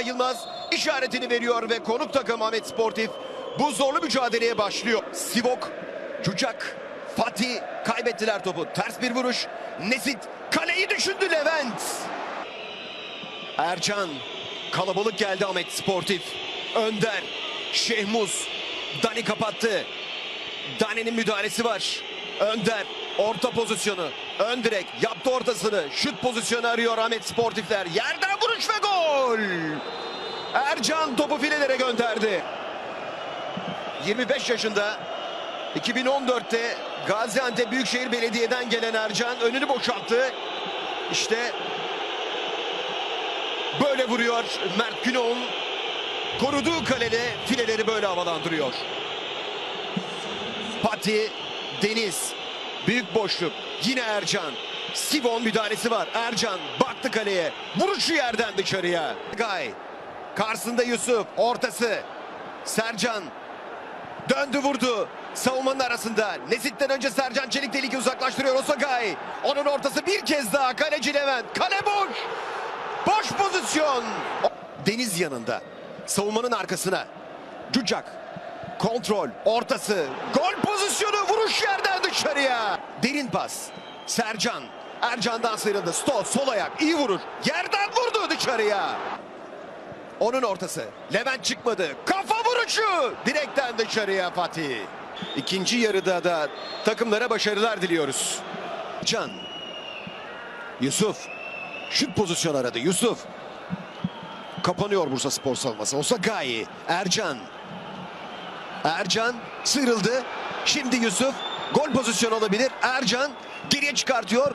Yılmaz işaretini veriyor ve konuk takım Ahmet Sportif bu zorlu mücadeleye başlıyor. Sivok, Cucak, Fatih kaybettiler topu. Ters bir vuruş. Nesit kaleyi düşündü Levent. Ercan kalabalık geldi Ahmet Sportif. Önder, Şehmuz, Dani kapattı. Dani'nin müdahalesi var. Önder orta pozisyonu. Ön direk yaptı ortasını. Şut pozisyonu arıyor Ahmet Sportifler. Yerden vuruş ve gol. Ercan topu filelere gönderdi. 25 yaşında 2014'te Gaziantep Büyükşehir Belediye'den gelen Ercan önünü boşalttı. İşte böyle vuruyor Mert Günok'un koruduğu kalede fileleri böyle havalandırıyor. Pati, Deniz, büyük boşluk. Yine Ercan. Sivon müdahalesi var. Ercan baktı kaleye. Vuruşu yerden dışarıya. Gay. Karşısında Yusuf. Ortası. Sercan. Döndü vurdu. Savunmanın arasında. Nesit'ten önce Sercan Çelik tehlike uzaklaştırıyor. Osagay. Onun ortası bir kez daha. Kaleci Levent. Kale boş. Boş pozisyon. Deniz yanında. Savunmanın arkasına. Cucak. Kontrol. Ortası. Gol pozisyonu. Vuruş yerden dışarıya. Derin pas. Sercan. Ercan'dan sıyrıldı. Sto sol ayak. iyi vurur. Yerden vurdu dışarıya. Onun ortası. Levent çıkmadı. Kafa vuruşu. Direkten dışarıya Fatih. İkinci yarıda da takımlara başarılar diliyoruz. Can. Yusuf. Şut pozisyon aradı. Yusuf. Kapanıyor Bursa Spor savunması. Osagayi. Ercan. Ercan sıyrıldı. Şimdi Yusuf. Gol pozisyonu olabilir. Ercan geriye çıkartıyor.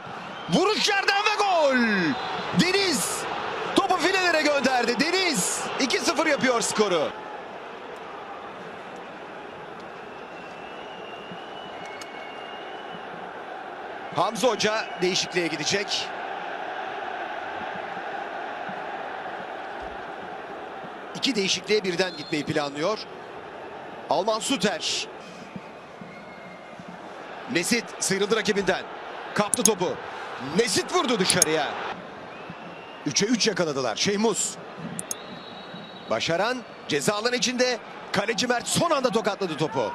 Vuruş yerden ve gol. Deniz topu filelere gönderdi. Deniz 2-0 yapıyor skoru. Hamza Hoca değişikliğe gidecek. İki değişikliğe birden gitmeyi planlıyor. Alman Suter. Nesit sıyrıldı rakibinden. Kaptı topu. Nesit vurdu dışarıya. 3'e 3 yakaladılar. Şeymuz. Başaran ceza içinde. Kaleci Mert son anda tokatladı topu.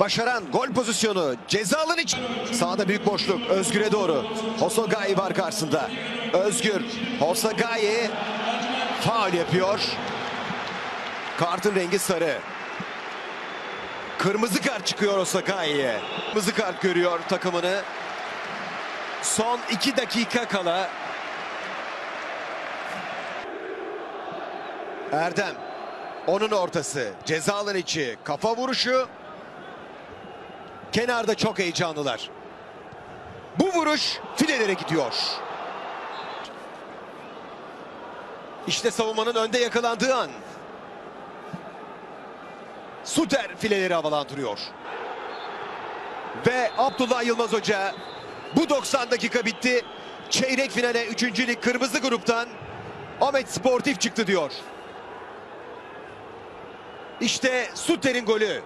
Başaran gol pozisyonu ceza alanı için. Sağda büyük boşluk Özgür'e doğru. Hosogai var karşısında. Özgür Hosogai faul yapıyor. Kartın rengi sarı. Kırmızı kart çıkıyor Osakai'ye. Kırmızı kart görüyor takımını. Son iki dakika kala. Erdem. Onun ortası. Ceza alanı içi. Kafa vuruşu. Kenarda çok heyecanlılar. Bu vuruş filelere gidiyor. İşte savunmanın önde yakalandığı an. Suter fileleri havalandırıyor. Ve Abdullah Yılmaz Hoca bu 90 dakika bitti. Çeyrek finale 3. lig kırmızı gruptan Ahmet Sportif çıktı diyor. İşte Suter'in golü.